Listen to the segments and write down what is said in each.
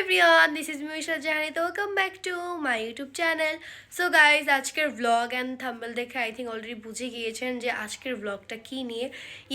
Everyone this is মিউশা জাহানি তো welcome back to my YouTube channel so guys আজকের vlog and thumbnail দেখে I think already বুঝে গিয়েছেন যে আজকের ব্লগটা কী নিয়ে।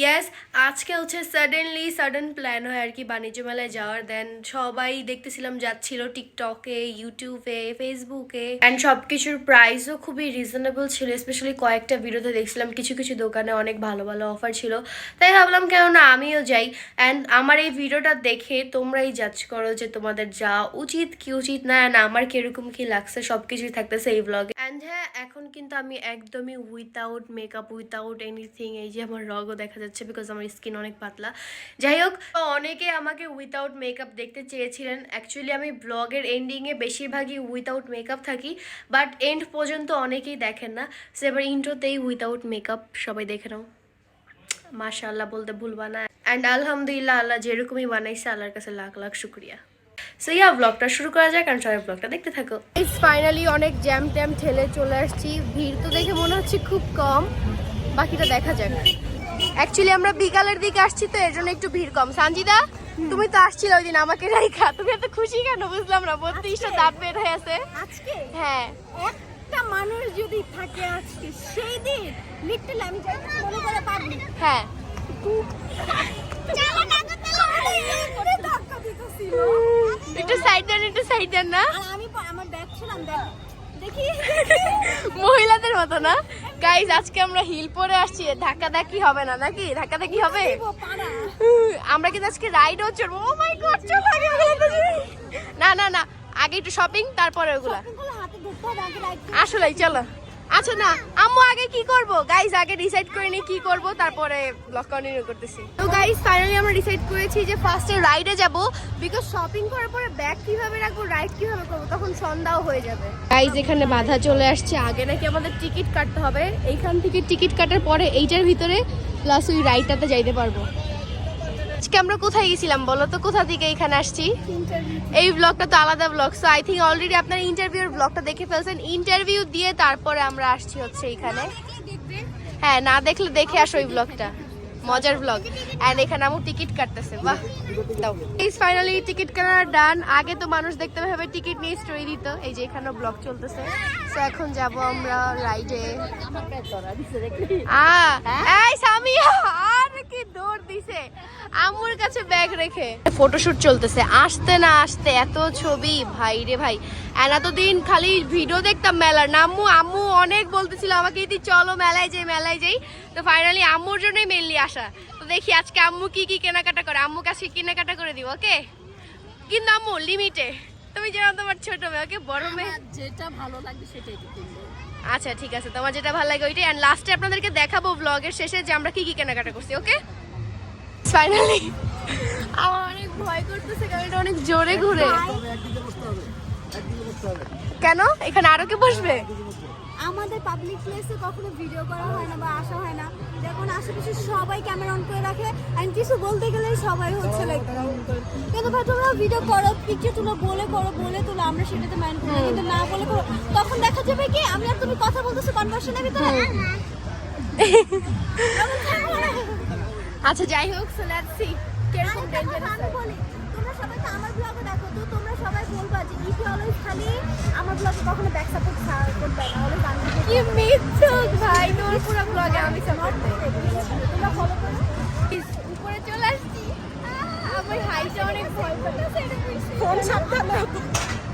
ইয়েস আজকে হচ্ছে সাডেনলি সাডেন প্ল্যান হয় আর কি বাণিজ্য মেলায় যাওয়ার। দেন সবাই দেখতেছিলাম যাচ্ছিল টিকটকে ইউটিউবে ফেসবুকে অ্যান্ড সব কিছুর প্রাইসও খুবই রিজনেবল ছিল স্পেশালি কয়েকটা ভিডিওতে দেখছিলাম। কিছু কিছু দোকানে অনেক ভালো ভালো অফার ছিল। তাই ভাবলাম কেননা আমিও যাই। অ্যান্ড আমার এই ভিডিওটা দেখে তোমরাই জাজ করো যে তোমাদের যা উচিত কি উচিত না না, আমার কীরকম কি লাগছে সব কিছুই থাকতেছে এই ব্লগে অ্যান্ড হ্যাঁ এখন কিন্তু আমি একদমই উইথাউট মেকআপ উইথাউট এনিথিং এই যে আমার রগও দেখা যাচ্ছে বিকজ আমার স্কিন অনেক পাতলা। যাই হোক অনেকে আমাকে উইথাউট মেকআপ দেখতে চেয়েছিলেন। অ্যাকচুয়ালি আমি ব্লগের এন্ডিংয়ে বেশিরভাগই উইথাউট মেকআপ থাকি বাট এন্ড পর্যন্ত অনেকেই দেখেন না। সে এবার ইন্ট্রোতেই উইথাউট মেকআপ সবাই দেখে নাও। মাশাআল্লাহ, বলতে ভুলবা না। অ্যান্ড আলহামদুলিল্লাহ, আল্লাহ যেরকমই বানাইছে, আল্লাহর কাছে লাখ লাখ শুক্রিয়া। সো ইয়া ব্লগটা শুরু করা যায় কারণ সবাই ব্লগটা দেখতে থাকো। ফাইনালি অনেক জ্যাম ট্যাম ঠেলে চলে আসছি। ভিড় তো দেখে মনে হচ্ছে খুব কম। বাকিটা দেখা যাক। অ্যাকচুয়ালি আমরা বিকালের দিকে আসছি তো এর জন্য একটু ভিড় কম। সানজিদা তুমি তো আসছিলে ওই দিন আমাকে রাইখা। তুমি এত খুশি কেন? বুঝলাম না বত্রিশটা দাঁত বের হয়ে আছে। আজকে? হ্যাঁ। একটা মানুষ যদি থাকে আজকে সেই দিন লিটল আমি যাই মনে করে পারবি হ্যাঁ। একটু সাইড দেন একটু সাইড দেন না। আমি আমার ব্যাগ ছিলাম দেখি। মহিলাদের মতো না? গাইজ আজকে আমরা হিল পরে আসছি। ধাক্কা ধাক্কি হবে না নাকি? ধাক্কা ধাক্কি হবে আমরা কিন্তু আজকে রাইডও চড়বো। ও মাই গড চলো আগে। না না না। আগে একটু শপিং তারপরে ওগুলা। আসলেই চলো। আচ্ছা না, আম্মু আগে কি করব? গাইজ আগে ডিসাইড করে নি কি করব, তারপরে ব্লগ কন্টিনিউ করতেছি। তো গাইজ ফাইনালি আমরা ডিসাইড করেছি যে ফার্স্টে রাইডে যাব বিকজ শপিং করার পরে ব্যাগ কীভাবে রাখব রাইড কীভাবে করব, তখন সন্ধ্যাও হয়ে যাবে। গাইজ এখানে বাধা চলে আসছে, আগে নাকি আমাদের টিকিট কাটতে হবে। এইখান থেকে টিকিট কাটার পরে এইটার ভিতরে প্লাস ওই রাইডটাতে যাইতে পারব। আজকে আমরা কোথায় গেছিলাম বলো তো? কোথা থেকে এখানে আসছি? এই ব্লগটা তো আলাদা vlog so I think already আপনারা ইন্টারভিউর ব্লগটা দেখে ফেলছেন। ইন্টারভিউ দিয়ে তারপরে আমরা আসছি হচ্ছে এখানে। হ্যাঁ না দেখলে দেখে আসো ওই ব্লগটা মজার ব্লগ এন্ড এখানে আমার টিকিট কাটতেছে বাহ। দাও। এই ফাইনালি টিকিট কাটার ডান আগে তো মানুষ দেখতে হবে টিকিট নিয়ে স্টোরি দিত। এই যে এখানে ব্লগ চলতেছে। তো এখন যাব আমরা রাইডে আ এই সামিয়া দৌড় দিছে? আম্মুর কাছে ব্যাগ রেখে। ফটোশুট চলতেছে। আসতে না আসতে এত ছবি, ভাই রে ভাই। আর এতদিন খালি ভিডিও দেখতাম মেলার। না, আম্মু অনেক বলতেছিল আমাকে, ইতি চলো মেলায় যাই মেলায় যাই। তো ফাইনালি আম্মুর জন্যই মেনলি আসা। তো দেখি আজকে আম্মু কি কি কেনাকাটা করে। আম্মু কাছে কেনাকাটা করে দিব, ওকে? কিন্তু আম্মু লিমিটে তুমি যেন তোমার ছোট মেয়ে, ওকে? বড় মেয়ে। যেটা ভালো লাগবে সেটাই কিনবো। আচ্ছা ঠিক আছে। তোমার যেটা ভালো লাগে ওইটাই। অ্যান্ড লাস্টে আপনাদেরকে দেখাবো ব্লগের শেষে যে আমরা কি কি কেনাকাটা করছি, ওকে? ফাইনালি আমার অনেক ভয় করতেছে কারণ এটা অনেক জোরে ঘুরে। কেন? এখানে আরও কে বসবে? আমাদের পাবলিক প্লেসে কখনো ভিডিও করা হয় না বা আসা হয় না। যখন আশেপাশে সবাই ক্যামেরা অন করে রাখে। কিছু বলতে গেলে সবাই হচ্ছে লাইক কিন্তু ভাই তোমরা ভিডিও করো পিকচার তুলো বলে করো বলে তুলো আমরা সেটাতে মাইন্ড করি না, কিন্তু না বলে করো তখন দেখা যাবে কি আমি আর তুমি কথা বলতেছো কনভার্সনের ভিতরে। আচ্ছা যাই হোক সো লেটস সি কীরকম ডেঞ্জারাস তোমরা সবাই তো আমার ব্লগে দেখো তো তোমরা সবাই বলবা যে ইফি অলওয়েজ খালি আমার ব্লগে কখনো ব্যাক সাপোর্ট করবে না অলওয়েজ আমি কি মিথ্যুক ভাই। অনেক ভয় ফোন সাবধান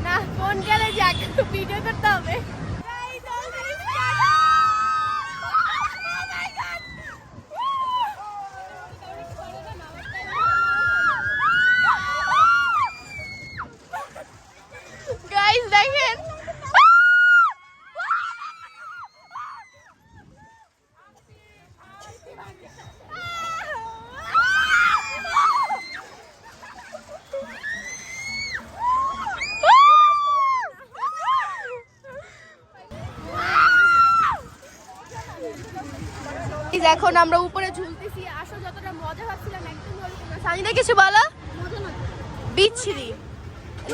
না ফোন গেলে যাক ভিডিও করতে হবে। এখন আমরা উপরে ঝুলতেছি আসো যতটা মজা ভাবছিলাম একদম। সানিদা কিছু বলো? বিচ্ছিরি।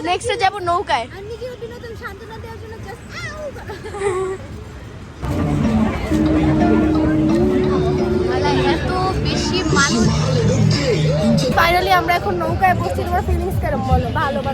নেক্সটে যাব নৌকায়। আমি কি বিনোদন সান্ত্বনা দেওয়ার জন্য জাস্ট এত বেশি মানুষ ফাইনালি আমরা এখন নৌকায় বসছি, তোমার ফিলিংস কেরম বলো? ভালো বা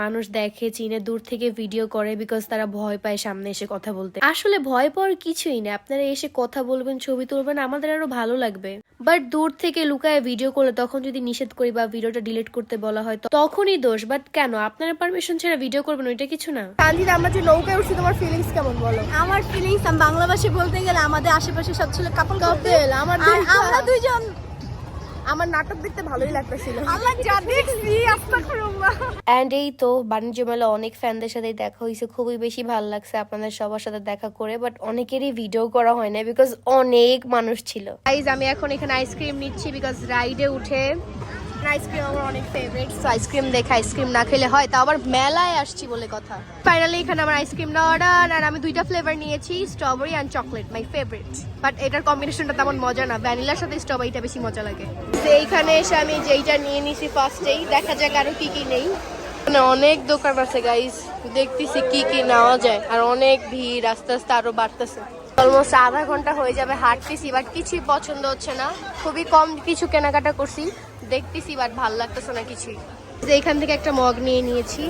মানুষ দেখে দূর থেকে ভিডিও করে বিকজ তারা ভয় পায় সামনে এসে কথা বলতে। আসলে ভয় পাওয়ার কিছুই না আপনারা এসে কথা বলবেন, ছবি তুলবেন, আমাদের আরও ভালো লাগবে। বাট দূর থেকে লুকায় ভিডিও করলে তখন যদি নিষেধ করি বা ভিডিওটা ডিলিট করতে বলা হয় তো তখনই দোষ বাট কেন? আপনারা পারমিশন ছাড়া ভিডিও করবেন ওইটা কিছু না। তানজিদ আমরা যে নৌকায় উঠছি তোমার ফিলিংস কেমন বলো? আমার ফিলিংস আমি বাংলা ভাষায় বলতে গেলে আমাদের আশেপাশে সব ছিল কাপল Couple, আমার আমরা দুইজন। আমার নাটক দেখতে ভালোই লাগতেছিল। আমরা যা দেখছি আস্তাগফিরুল্লাহ অ্যান্ড এই তো বাণিজ্য মেলা অনেক ফ্যানদের সাথে দেখা হয়েছে। খুবই বেশি ভালো লাগছে আপনাদের সবার সাথে দেখা করে বাট অনেকেরই ভিডিও করা হয় না বিকজ অনেক মানুষ ছিল। গাইজ আমি এখন এখানে আইসক্রিম নিচ্ছি বিকজ রাইডে উঠে আইসক্রিম আমার অনেক ফেভারিট আইসক্রিম দেখে আইসক্রিম না খেলে আবার মেলায় আসছি বলে কথা। ফাইনালি এখানে আমার আইসক্রিমটা অর্ডার আর আমি দুইটা ফ্লেভার নিয়েছি strawberry and chocolate my favourite but এটার কম্বিনেশনটা তেমন মজা না ভ্যানিলার সাথে স্ট্রবেরিটা বেশি মজা লাগে। তো এইখানে এসে আমি যেইটা নিয়ে ফার্স্টেই দেখা যাক নেই। অনেক দোকান আছে গাইস দেখতেছি কি কি নেওয়া যায়, আর অনেক ভিড়, আস্তে আস্তে আরও বাড়তেছে। অলমোস্ট আধা ঘণ্টা হয়ে যাবে হাঁটতেছি বাট কিছুই পছন্দ হচ্ছে না। খুবই কম কিছু কেনাকাটা করছি। দেখতেছি বাট ভালো লাগতেছে না কিছুই। যে এখান থেকে একটা মগ নিয়ে নিয়েছি।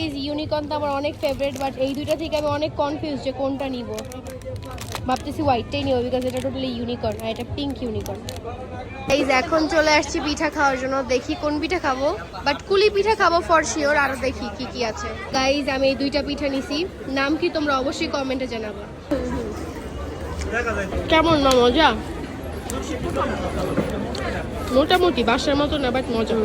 এই ইউনিকর্ন তো আমার অনেক ফেভারিট বাট এই দুইটা থেকে আমি অনেক কনফিউজ যে কোনটা নিব। ভাবতেছি হোয়াইটটাই নিব বিকজ এটা টোটালি ইউনিকর্ন আর এটা পিঙ্ক ইউনিকর্ন এই যে এখন চলে আসছি পিঠা খাওয়ার জন্য দেখি কোন পিঠা খাব। বাট কুলি পিঠা খাব ফর শিওর আরও দেখি কি কি আছে। গাইজ আমি এই দুইটা পিঠা নিছি। নাম কি তোমরা অবশ্যই কমেন্টে জানাব। কেমন মা মজা? মোটামুটি বাসার মতো না বাট মজা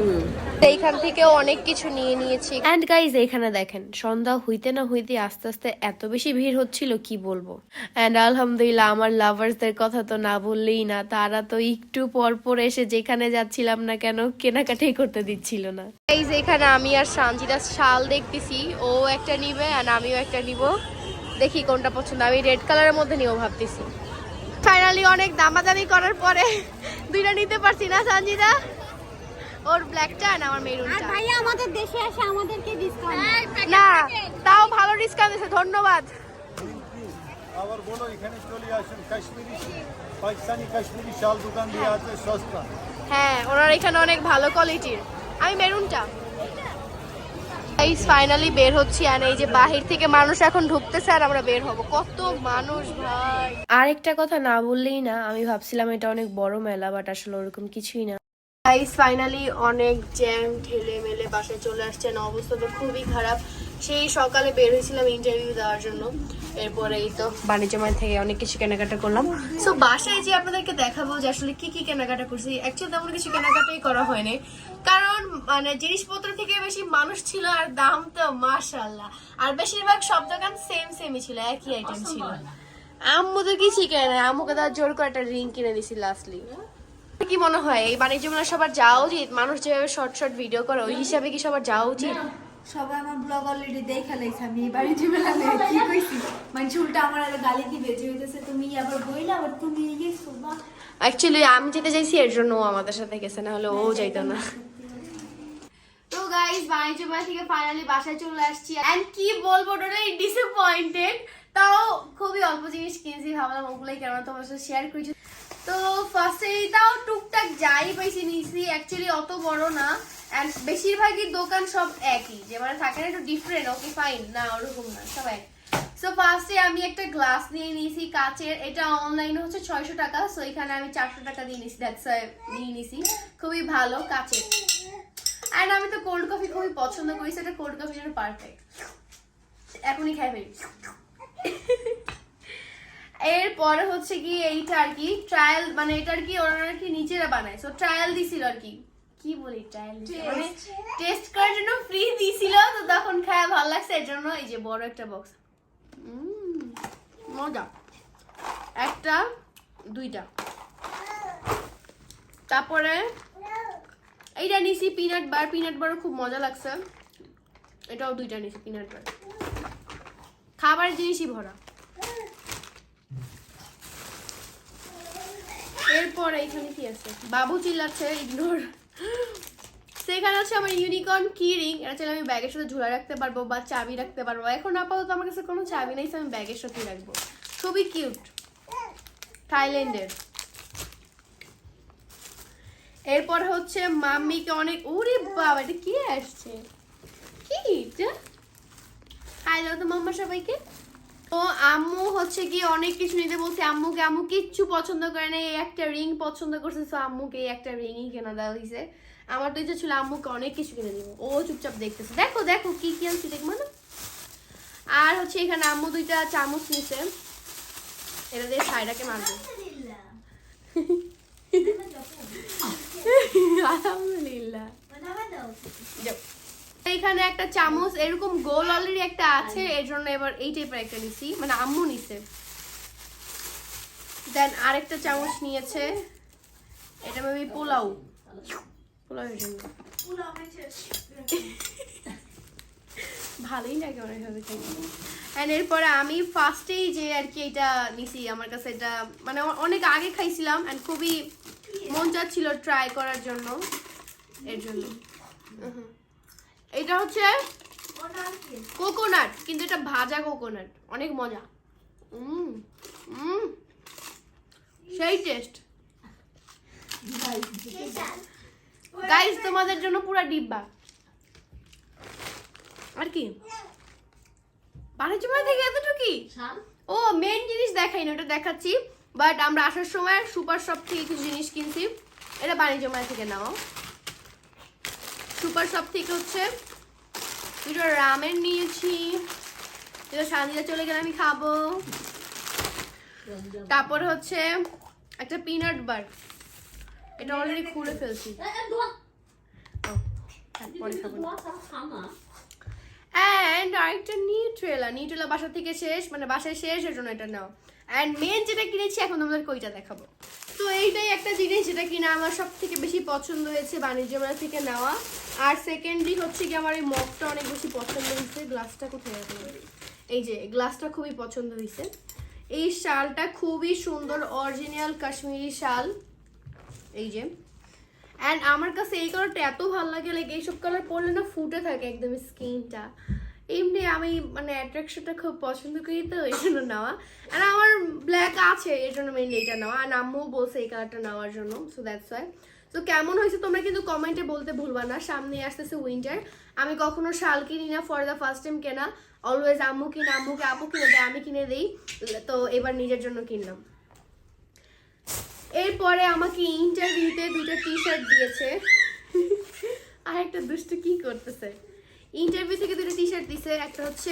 এইখান থেকেও অনেক কিছু নিয়ে নিয়েছি। এন্ড গাইজ এখানে দেখেন সন্ধ্যা হইতে না হইতে আস্তে আস্তে এত বেশি ভিড় হচ্ছিল কি বলব? এন্ড আলহামদুলিল্লাহ আমার লাভার্সদের কথা তো না বললেই না তারা তো একটু পর পর এসে যেখানে যাচ্ছিলাম না কেন কেনাকাটাই করতে দিচ্ছিল না। গাইজ এখানে আমি আর সানজিদা শাল দেখতেছি ও একটা নিবে আর আমিও একটা নিব। দেখি কোনটা পছন্দ আমি রেড কালারের মধ্যে নিও ভাবতেছি। ফাইনালি অনেক দামাদামি করার পরে দুইটা নিতে পারছি না সঞ্জিদা ওর ব্ল্যাকটা আর আমার আর মেরুনটা ভাইয়া আমাদের দেশে এসে আমাদেরকে ডিসকাউন্ট না তাও ভালো ডিসকাউন্ট দিয়েছে ধন্যবাদ। আবার বলো এখানে চলে আসুন কাশ্মীরি পাকিস্তানি কাশ্মীরি শাল দোকান দিয়ে আছে সস্তা। হ্যাঁ ওনার এখানে অনেক ভালো কোয়ালিটির আমি মেরুনটা এই ফাইনালি বের হচ্ছি আর এই যে বাহির থেকে মানুষ এখন ঢুকতেছে আর আমরা বের হব। কত মানুষ ভাই। আরেকটা কথা না বললেই না আমি ভাবছিলাম এটা অনেক বড় মেলা বাট আসলে ওরকম কিছুই না। গাইস ফাইনালি অনেক জ্যাম ঠেলে মেলে বাসায় চলে আসছেন অবস্থা তো খুবই খারাপ। সেই সকালে বের হয়েছিলাম ইন্টারভিউ দেওয়ার জন্য। এরপরে এই তো বাণিজ্য মেলা থেকে অনেক কিছু কেনাকাটা করলাম। সো বাসায় যে আপনাদেরকে দেখাবো যে আসলে কি কি কেনাকাটা করছি অ্যাকচুয়ালি তেমন কিছু কেনাকাটাই করা হয়নি। কারণ মানে জিনিসপত্র থেকে বেশি মানুষ ছিল আর দাম তো মাশাল্লাহ আর বেশিরভাগ সব দোকান সেম সেমই ছিল একই আইটেম ছিল। আম্মু তো কিছু কেনে আম্মুকে তার জোর করে একটা রিং কিনে দিছি লাস্টলি কি মনে হয় এই বাণিজ্য মেলা সবার যাওয়া উচিত? মানুষ যেভাবে শর্ট শর্ট ভিডিও করে ওই হিসাবে কি সবার যাওয়া উচিত? সবাই আমার ব্লগ অলরেডি দেখে লাইছে আমি কি কইছি? মানে উল্টা আমার আরও গালি দিবে যে হইতেছে তুমি আবার বইলা আবার তুমি গেছো বা অ্যাকচুয়ালি আমি যেতে চাইছি এর জন্য আমাদের সাথে গেছে না হলে ও যাইতো না। তো গাইস বাণিজ্য মেলা থেকে ফাইনালি বাসায় চলে আসছি। এন্ড কি বলব টোটালি ডিসঅ্যাপয়েন্টেড তাও খুবই অল্প জিনিস কিনছি ভাবলাম ওগুলোই কেন তোমার সাথে শেয়ার করেছি। তো ফার্স্টে তাও টুকটাক যাই পাইছি নিছি অ্যাকচুয়ালি অত বড় না। এন্ড বেশিরভাগই দোকান সব একই। যে মানে থাকে না একটু ডিফারেন্ট ওকে ফাইন না, ওরকম না সবাই সো ফার্স্টে আমি একটা গ্লাস নিয়ে নিয়েছি কাচের। এটা অনলাইনে হচ্ছে ছয়শো টাকা সো এখানে আমি চারশো টাকা দিয়ে নিয়েছি দ্যাটস নিয়ে নিয়েছি। খুবই ভালো কাচের। অ্যান্ড আমি তো কোল্ড কফি খুবই পছন্দ করি সেটা কোল্ড কফির জন্য পারফেক্ট এখনই খাই ফেলি। এরপরে হচ্ছে কি এইটা আর কি ট্রায়াল মানে এটা আর কি ওনারা কি নিজেরা বানায়। সো ট্রায়াল দিছিল আর কি। কি বলি ট্রায়াল মানে টেস্ট করার জন্য ফ্রি দিছিল তো তখন খায় ভালো লাগছে এর জন্য এই যে বড় একটা বক্স মজা। একটা দুইটা। তারপরে এইটা নিছি পিনাট বার পিনাট বারও খুব মজা লাগছে। এটাও দুইটা নিছি পিনাট বার খাবার জিনিসই ভরা। এরপর এইখানে কি আছে? বাবু চিল্লাচ্ছে ইগনোর সেখানে হচ্ছে আমার ইউনিকর্ন কি রিং এটা চাইলে আমি ব্যাগের সাথে ঝুলা রাখতে পারব বা চাবি রাখতে পারব। এখন আপাতত আমার কাছে কোনো চাবি নেই আমি ব্যাগের সাথে রাখব। খুবই কিউট থাইল্যান্ডের এরপর হচ্ছে মাম্মিকে অনেক ওরে বাবা, এটা কি আসছে? কি? হাই দাও তো মাম্মা সবাইকে। ও আম্মু হচ্ছে কি অনেক কিছু নিতে বলছে আম্মুকে আম্মু কিচ্ছু পছন্দ করে না এই একটা রিং পছন্দ করছে তো আম্মুকে এই একটা রিংই কেনা দেওয়া হয়েছে আমার তো ইচ্ছা ছিল আম্মুকে অনেক কিছু কিনে দিব। ও চুপচাপ দেখতেছে। দেখো দেখো কি কি আনছি দেখব না? আর হচ্ছে এখানে আম্মু দুইটা চামচ নিছে। এটা দিয়ে সাইডাকে মারবে। আলহামদুলিল্লাহ। এখানে একটা চামচ এরকম গোল অলরেডি একটা আছে এর জন্য এবার এই টাইপের একটা নিছি। মানে আম্মু নিছে। দেন আরেকটা চামচ নিয়েছে। এটা মেবি পোলাও। পোলাওয়ের জন্য। ভালোই লাগে অনেকভাবে খাইতে অ্যান্ড এরপরে আমি ফার্স্টেই যে আর কি এটা নিছি আমার কাছে এটা মানে অনেক আগে খাইছিলাম অ্যান্ড খুবই মন চাচ্ছিল ট্রাই করার জন্য। এর জন্য। উহুম। এটা হচ্ছে কোকোনাট কিন্তু এটা ভাজা কোকোনাট। অনেক মজা। উম উম। সেই টেস্ট গাইস তোমাদের জন্য পুরো ডিব্বা। আর কি? বাণিজ্য মেলা থেকে এতটুকুই ও মেন জিনিস দেখাই না ওটা দেখাচ্ছি। বাট আমরা আসার সময় সুপার শপ থেকে কিছু জিনিস কিনছি। এটা বাণিজ্য মেলা থেকে নাও। সুপার শপ থেকে হচ্ছে দুটো রামেন নিয়েছি। দুটো সান্দিতে চলে গেলে আমি খাব। তারপর হচ্ছে একটা পিনাট বার এটা অলরেডি খুলে ফেলছি। পরে খাব। অ্যান্ড আরেকটা নিউট্রেলা নিউট্রেলা বাসা থেকে শেষ মানে বাসায় শেষ এর জন্য এটা নাও। অ্যান্ড মেন যেটা কিনেছি, এখন তোমাদেরকে ওইটা দেখাবো। তো এইটাই একটা জিনিস যেটা কিনা আমার সব থেকে বেশি পছন্দ হয়েছে বাণিজ্য মেলা থেকে নেওয়া। আর সেকেন্ডলি হচ্ছে কি আমার এই মগটা অনেক বেশি পছন্দ হয়েছে। গ্লাসটা কোথায় রাখব? এই যে গ্লাসটা খুবই পছন্দ হয়েছে। এই শালটা খুবই সুন্দর অরিজিনাল কাশ্মীরি শাল। এই যে। অ্যান্ড আমার কাছে এই কালারটা এত ভালো লাগে লাইক এইসব কালার পরলে না ফুটে থাকে একদম স্কিনটা এমনি আমি মানে অ্যাট্রাকশনটা খুব পছন্দ করি তো, এই জন্য নেওয়া। আর আমার ব্ল্যাক আছে এর জন্য মেনলি এটা নেওয়া। আর আম্মুও বলছে এই কালারটা নেওয়ার জন্য সো দ্যাটস ওয়াই তো কেমন হয়েছে তোমরা কিন্তু কমেন্টে বলতে ভুলবা না। সামনে আসতেছে উইন্টার আমি কখনো শাল কিনি না ফর দ্য ফার্স্ট টাইম কেনা। অলওয়েজ আম্মু কিনে, আম্মুকে, আপু কিনে দেয়, আমি কিনে দিই। তো এবার নিজের জন্য কিনলাম। এরপরে আমাকে ইন্টারভিউতে দুটো টি শার্ট দিয়েছে। আর একটা দুষ্ট কি করতেছে? ইন্টারভিউ থেকে দুটো টি শার্ট দিছে, একটা হচ্ছে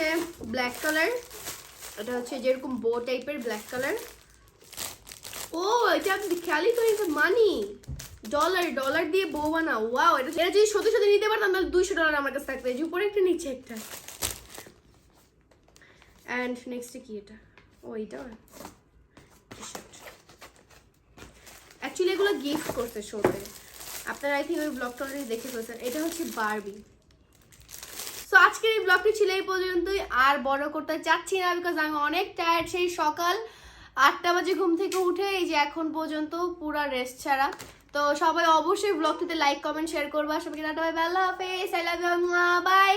ব্ল্যাক কালার এটা হচ্ছে যেরকম বো টাইপের ব্ল্যাক কালার ও, এটা আপনি খেয়ালই করেন মানি ডলার ডলার দিয়ে বউ বানাও ওয়াও এটা এটা যদি সত্যি সত্যি নিতে পারতাম, তাহলে দুইশো ডলার আমার কাছে থাকতো। এই যে উপরে একটা, নিচে একটা। অ্যান্ড নেক্সটে কি এটা? ও এটা অ্যাকচুয়ালি এগুলো গিফট করছে শোতে আপনারা আই থিঙ্ক ওই ব্লগটা অলরেডি দেখে ফেলছেন। এটা হচ্ছে বারবি সো আজকের এই ব্লগটি ছিল এই পর্যন্তই। আর বড় করতে চাচ্ছি না বিকজ আমি অনেক টায়ার্ড সেই সকাল আটটা বাজে ঘুম থেকে উঠে, এই যে এখন পর্যন্ত পুরা রেস্ট ছাড়া। তো সবাই অবশ্যই ব্লগটিতে লাইক কমেন্ট শেয়ার করবা। সবাইকে টাটা বাই বাই